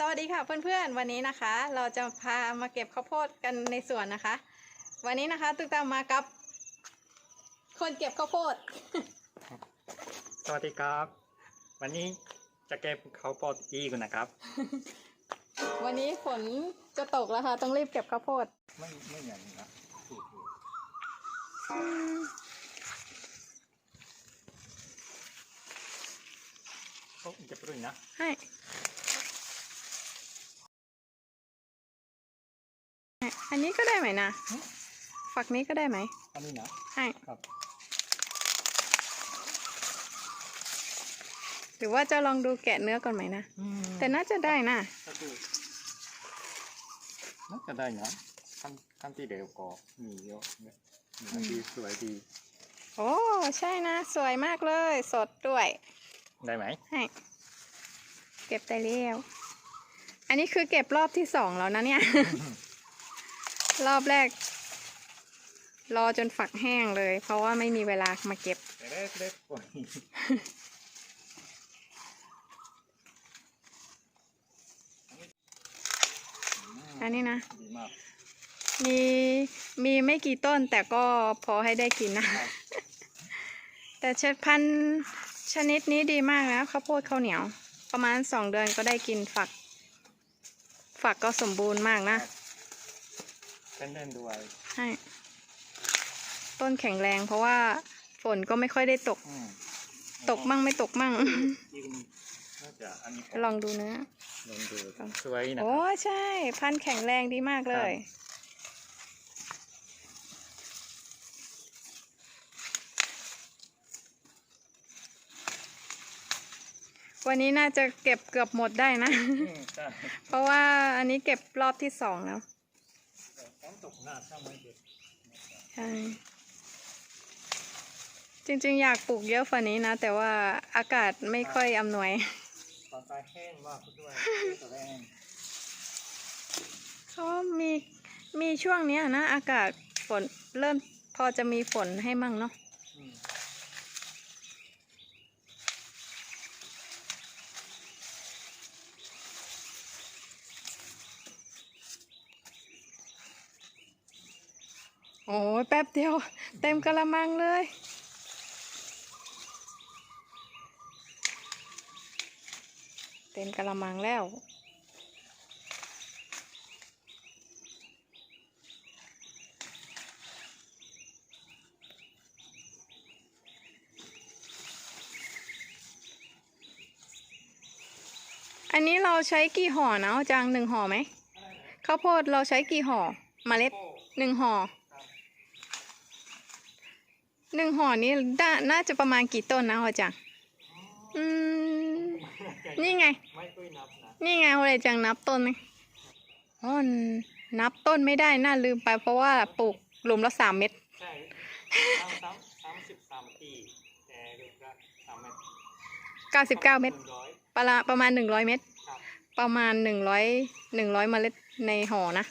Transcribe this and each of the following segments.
สวัสดีค่ะเพื่อนๆวันนี้นะคะ เราจะพามาเก็บข้าวโพดกันในสวนนะคะ วันนี้นะคะตุ๊กตามากับ คนเก็บข้าวโพด สวัสดีครับ วันนี้จะเก็บข้าวโพดอีกนะครับ วันนี้ฝนจะตกแล้วค่ะ ต้องรีบเก็บข้าวโพด ไม่ไม่อย่างนี้นะถูกถูกเขาจะปรุงนะให้ อันนี้ก็ได้ไหมนะ ฝักนี้ก็ได้ไหม อันนี้นะให้ครับหรือว่าจะลองดูแกะเนื้อก่อนไหมนะ แต่น่าจะได้นะก็คือน่าจะได้นะขั้นขั้นที่เดียวก็มีเยอะเนี่ยมีดีสวยดี โอ้ใช่นะ สวยมากเลย สดด้วย ได้ไหมให้เก็บได้แล้ว อันนี้คือเก็บรอบที่สองแล้วนะเนี่ย รอบแรก รอจนฝักแห้งเลย เพราะว่าไม่มีเวลามาเก็บเล็กเล็กกว่านี้อันนี้นะมีมีไม่กี่ต้นแต่ก็พอให้ได้กินนะ แต่เชดพันธุ์ชนิดนี้ดีมากนะข้าวโพดข้าวเหนียว ประมาณสองเดือนก็ได้กินฝัก ฝักก็สมบูรณ์มากนะ เป็นเล่นด้วยใช่ต้นแข็งแรงเพราะว่าฝนก็ไม่ค่อยได้ตก อืมตกมั่งไม่ตกมั่งจริงน่าจะอันนี้ลองดูเนื้อลองดูสวยนะคโอ้รับ ใช่ พันธุ์แข็งแรงดีมากเลย ครับ วันนี้น่าจะเก็บเกือบหมดได้นะ อืมใช่เพราะว่าอันนี้เก็บรอบที่สองแล้ว ฝนตกหน้าช่างไม่เด็ดใช่จริงๆ อยากปลูกเยอะฝันนี้นะ แต่ว่าอากาศไม่ค่อยอำนวย ตอนตายแห้งมากด้วยตัวแรงเขามีมีช่วงเนี้ยนะ อากาศฝนเริ่มพอจะมีฝนให้มั่งเนาะ โอ้ยแป๊บเดียว เต็มกระมังเลย เต็มกระมังแล้วอันนี้เราใช้กี่ห่อนะเอาจังหนึ่งห่อไหมข้าวโพดเราใช้กี่ห่อเมล็ดหนึ่งห่อ หนึ่งห่อนี้น่าน่าจะประมาณกี่ต้นนะเอาจังอืมนี่ไงไม่ค่อยนับนะนี่ไงเอาจังนับต้นไหมอ๋อนับต้นไม่ได้น่าลืมไปเพราะว่าปลูกหลุมละสามเม็ดใช่สามสามสามสิบสามปีแต่ดูกระสามเมตรเก้าสิบเก้าเม็ดหนึ่งร้อยประมาณประมาณหนึ่งร้อยเม็ดครับประมาณหนึ่งร้อยหนึ่งร้อยเมล็ดในห่อนะ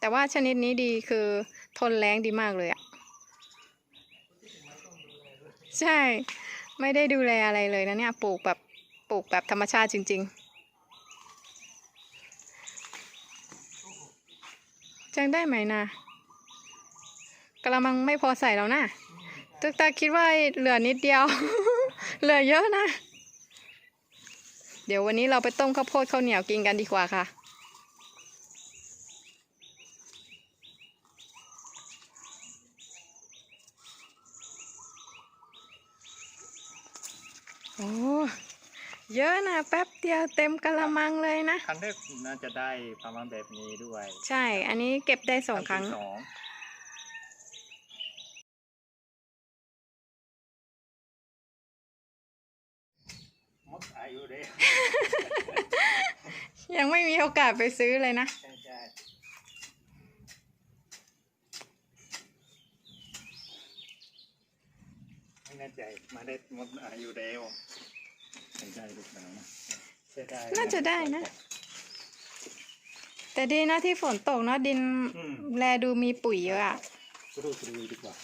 แต่ว่าชนิดนี้ดีคือทนแรงดีมากเลยอะ ใช่ ไม่ได้ดูแลอะไรเลยนะเนี่ย ปลูกแบบปลูกแบบธรรมชาติจริง ๆ จังได้ไหมนะกระมังไม่พอใส่แล้วนะตึกตาคิดว่าเหลือนิดเดียว เหลือเยอะนะ เดี๋ยววันนี้เราไปต้มข้าวโพดข้าวเหนียวกินกันดีกว่าค่ะ โอ้ เยอะนะแป๊บเดียวเต็มกะละมังเลยนะคันแรกน่าจะได้ประมาณแบบนี้ด้วยใช่ อันนี้เก็บได้สองครั้งนที่สองหมดอายุเลยยังไม่มีโอกาสไปซื้อเลยนะ ใช่ใช่ไม่แน่ใจมาได้หมดอายุแล้ว ใช่ใช่ลูกสาวนะเสียดายน่าจะได้นะ แต่ดีนะที่ฝนตกเนาะดินอืมแลดูมีปุ๋ยเยอะอะสรุปดูดีกว่า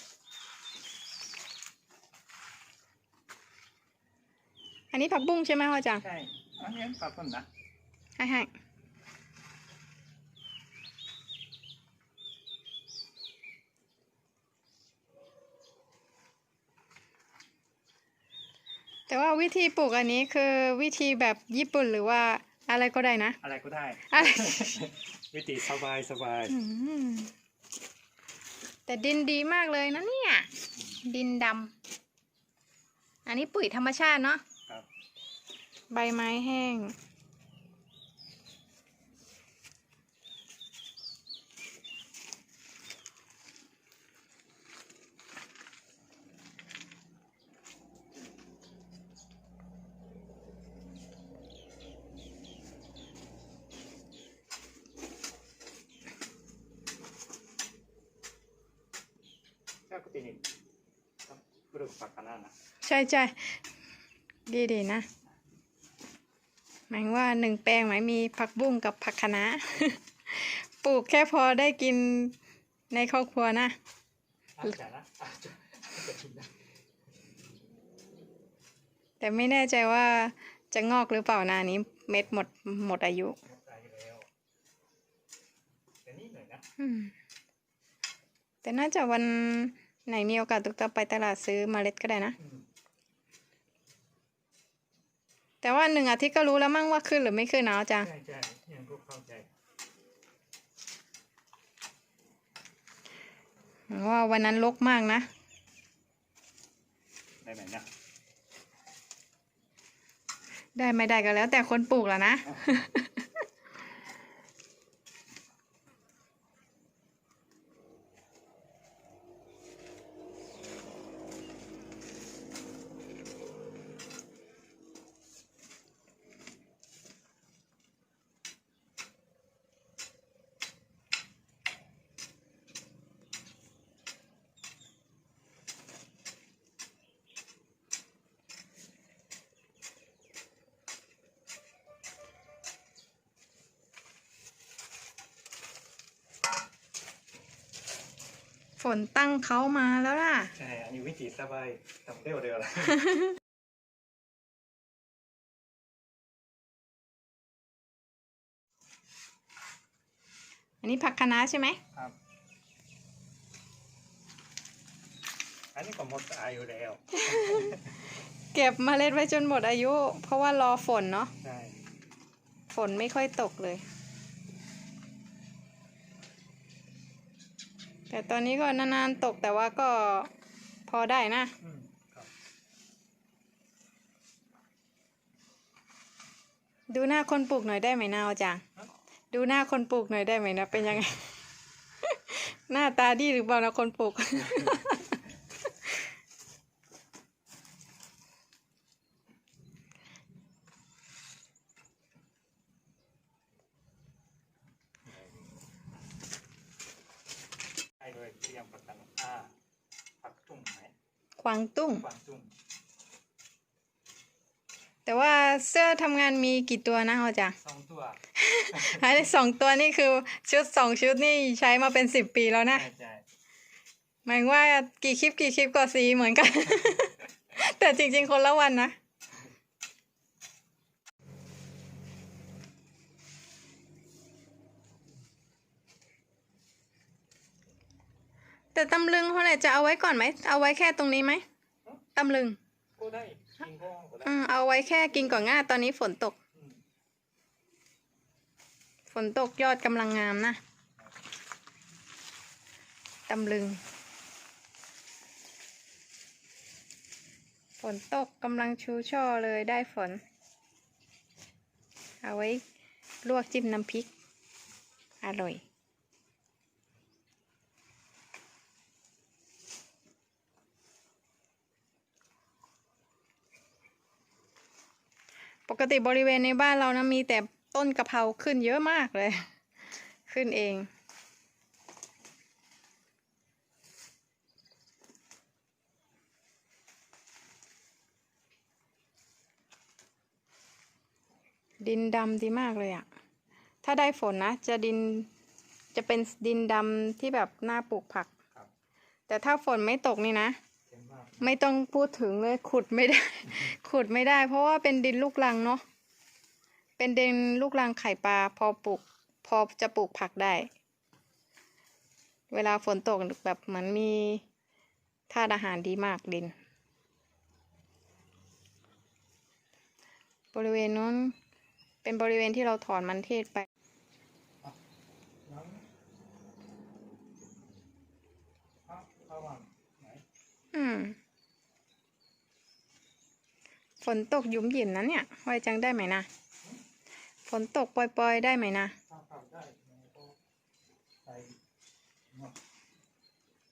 อันนี้ผักบุ้งใช่ไหมพ่อจังใช่อันนี้ปลาต้นนะให้ให้ แต่ว่าวิธีปลูกอันนี้คือวิธีแบบญี่ปุ่นหรือว่าอะไรก็ได้นะ อะไรก็ได้ อะไร วิธีสบายสบายอืมแต่ดินดีมากเลยนะเนี่ย ดินดำอันนี้ปุ๋ยธรรมชาติเนาะครับ ใบไม้แห้ง 近くてに古くパかなな ใช่ใช่ดีดีนะ หมายว่าหนึ่งแปลงหมายมีผักบุ้งกับผักคะน้า ปลูกแค่พอได้กินในครอบครัวนะ あじゃあなあじゃあじゃあみんな แต่ไม่แน่ใจว่าจะงอกหรือเปล่านะอันนี้เม็ดหมดหมดอายุ หมดอายุแล้วแต่นี่หน่อยนะ อืมแต่น่าจะวัน ไหนมีโอกาสตุกตาไปตลาดซื้อเมล็ดก็ได้นะอืมแต่ว่าหนึ่งอาทิตย์ก็รู้แล้วมั่งว่าขึ้นหรือไม่ขึ้นนะอาจารย์ใช่ใช่ยังก็เข้าใจว่าวันนั้นลกมากนะ ได้ไหมนะได้ไม่ได้ก็แล้วแต่คนปลูกแล้วนะ ฝนตั้งเขามาแล้วล่ะ ใช่อันนี้วิธีสบายทำเร็วเร็วๆละอันนี้ผักคะน้าใช่ไหมครับ อันนี้ก็หมดอายุแล้ว เก็บเมล็ดไว้จนหมดอายุ เพราะว่ารอฝนเนาะ ใช่ ฝนไม่ค่อยตกเลย แต่ตอนนี้ก็นานๆตกแต่ว่าก็พอได้นะ อืมครับดูหน้าคนปลูกหน่อยได้ไหมนาวจังดูหน้าคนปลูกหน่อยได้ไหมนะเป็นยังไง หน้าตาดีหรือเปล่านะคนปลูก ใช่เลยเตรียมประกันอ่าผักตุ้งไหมกวางตุ้งกวางตุ้งแต่ว่าเสื้อทำงานมีกี่ตัวนะเอาจังสองตัวไอ้สองตัวนี่คือชุดสองชุดนี่ใช้มาเป็นสิบปีแล้วนะ ใช่ใช่หมายว่ากี่คลิปกี่คลิปก็สีเหมือนกัน แต่จริงๆคนละวันนะ แต่ตำลึงเท่าไหร่จะเอาไว้ก่อนไหม เอาไว้แค่ตรงนี้ไหมตำลึงก็ได้กินก็ก็ได้อืมเอาไว้แค่กินก่อนง่าตอนนี้ฝนตกอืมฝนตกยอดกำลังงามนะตำลึง ฝนตกกำลังชูช่อเลยได้ฝน เอาไว้ลวกจิ้มน้ำพริก อร่อย ปกติบริเวณในบ้านเรานะมีแต่ต้นกะเพราขึ้นเยอะมากเลย ขึ้นเอง ดินดำดีมากเลยอะ่ะถ้าได้ฝนนะ จะดินจะเป็นดินดำที่แบบน่าปลูกผักครับแต่ถ้าฝนไม่ตกนี่นะเค็มมาก ไม่ต้องพูดถึงเลยขุดไม่ได้ ขุดไม่ได้ เพราะว่าเป็นดินลูกรังเนาะเป็นดินลูกรังไข่ปลาพอปลูกพอจะปลูกผักได้ เวลาฝนตกแบบเหมือนมีธาตุอาหารดีมากดิน บริเวณนู้นเป็นบริเวณที่เราถอนมันเทศไปแล้วเอาเอาวางไหน อืม ฝนตกยุ่มหยิมนะเนี่ยไว้จังได้ไหมนะ ฝนตกปล่อยๆได้ไหมนะได้มันก็ใส่เนาะ